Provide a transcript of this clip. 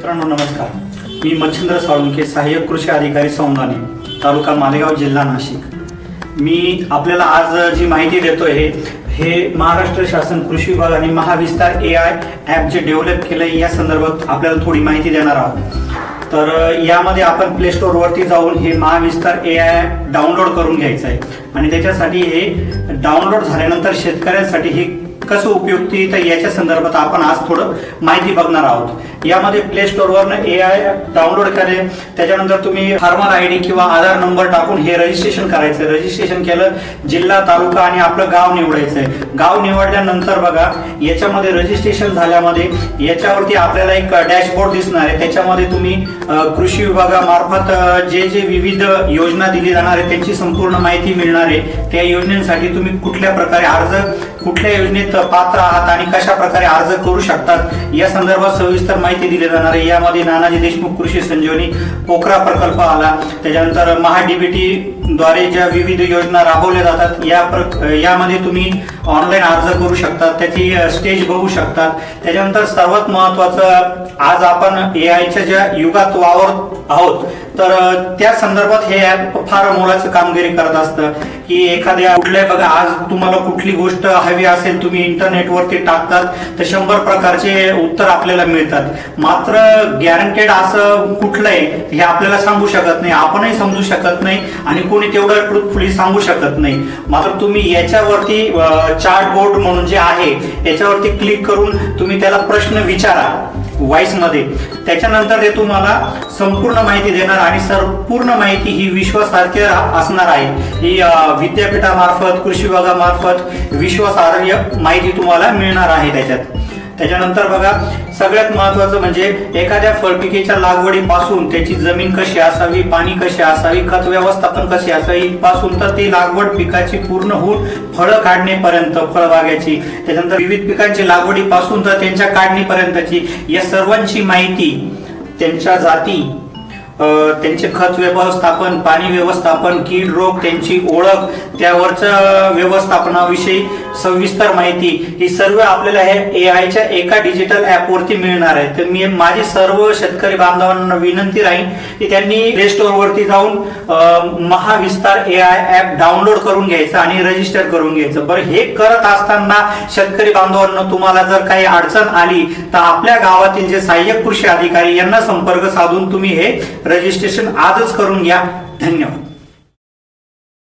मित्रांनो नमस्कार. मी मच्छिंद्र साळुंके सहाय्यक कृषी अधिकारी सौंदाने तालुका मालेगाव जिल्हा नाशिक. मी आपल्याला आज जी माहिती देतोय हे हे महाराष्ट्र शासन कृषी विभाग आणि महाविस्तार ए आय ॲप जे डेव्हलप केलं या संदर्भात आपल्याला थोडी माहिती देणार आहोत. तर यामध्ये आपण प्ले स्टोअरवरती जाऊन हे महाविस्तार ए आय डाउनलोड करून घ्यायचं आहे आणि त्याच्यासाठी हे डाउनलोड झाल्यानंतर शेतकऱ्यांसाठी हे कसं उपयुक्ती तर याच्या संदर्भात आपण आज थोडं माहिती बघणार आहोत. यामध्ये प्ले स्टोअरवरनं ए आय डाउनलोड करेल त्याच्यानंतर तुम्ही फार्मर आय डी किंवा आधार नंबर टाकून हे रजिस्ट्रेशन करायचं. रजिस्ट्रेशन केलं जिल्हा तालुका आणि आपलं गाव निवडायचंय. गाव निवडल्यानंतर बघा याच्यामध्ये रजिस्ट्रेशन झाल्यामध्ये याच्यावरती आपल्याला एक डॅशबोर्ड दिसणार आहे. त्याच्यामध्ये तुम्ही कृषी विभागामार्फत जे जे विविध योजना दिली जाणार आहे त्यांची संपूर्ण माहिती मिळणार आहे. त्या योजनेसाठी तुम्ही कुठल्या प्रकारे अर्ज कुठल्या योजनेत पात्र आहात आणि कशा प्रकारे अर्ज करू शकतात या संदर्भात सविस्तर माहिती दिली जाणार आहे. यामध्ये नानाजी देशमुख कृषी संजीवनी पोखरा प्रकल्प आला त्याच्यानंतर महाडीबीटी द्वारे ज्या विविध योजना राबवल्या जातात या प्र यामध्ये तुम्ही ऑनलाईन अर्ज करू शकतात त्याची स्टेज बघू शकतात. त्याच्यानंतर सर्वात महत्वाचं आज आपण ए आयच्या ज्या युगात वावरत आहोत तर त्या संदर्भात हे ॲप फार मोलाचं कामगिरी करत असतं की एखाद्या कुठल्या बघा आज तुम्हाला कुठली गोष्ट हवी असेल तुम्ही इंटरनेटवरती टाकतात तर शंभर प्रकारचे उत्तर आपल्याला मिळतात. मात्र गॅरंटेड असं कुठलं आहे हे आपल्याला सांगू शकत नाही आपणही समजू शकत नाही आणि कोण तेवढं ट्रुथफुली सांगू शकत नाही. मात्र तुम्ही याच्यावरती चार्ट बोर्ड म्हणून जे आहे याच्यावरती क्लिक करून तुम्ही त्याला प्रश्न विचारा व्हॉइसमध्ये. त्याच्यानंतर ते तुम्हाला संपूर्ण माहिती देणार आणि संपूर्ण माहिती ही विश्वासार्ह असणार आहे. ही विद्यापीठामार्फत कृषी विभागामार्फत विश्वासार्ह माहिती तुम्हाला मिळणार आहे त्याच्यात. त्याच्यानंतर बघा सगळ्यात महत्वाचं म्हणजे एखाद्या फळपिकेच्या लागवडीपासून त्याची जमीन कशी असावी पाणी कशी असावी खत व्यवस्थापन कशी असावी पासून तर ती लागवड पिकाची पूर्ण होऊन फळं काढणेपर्यंत फळबागाची. त्याच्यानंतर विविध पिकांची लागवडीपासून तर त्यांच्या काढणीपर्यंतची. या सर्वांची माहिती त्यांच्या जाती त्यांचे खत व्यवस्थापन पाणी व्यवस्थापन कीड रोग त्यांची ओळख त्यावरच्या व्यवस्थापनाविषयी सविस्तर माहिती ही सर्व आपल्याला हे ए आयच्या एका डिजिटल ऍप वरती मिळणार आहे. तर मी माझी सर्व शेतकरी बांधवांना विनंती राहील की त्यांनी प्ले स्टोअरवरती जाऊन Mahavistar A I app download करून घ्यायचं आणि रजिस्टर करून घ्यायचं. बरं हे करत असताना शेतकरी बांधवांना तुम्हाला जर काही अडचण आली तर आपल्या गावातील जे सहाय्यक कृषी अधिकारी यांना संपर्क साधून तुम्ही हे रजिस्ट्रेशन आजच करून घ्या. धन्यवाद.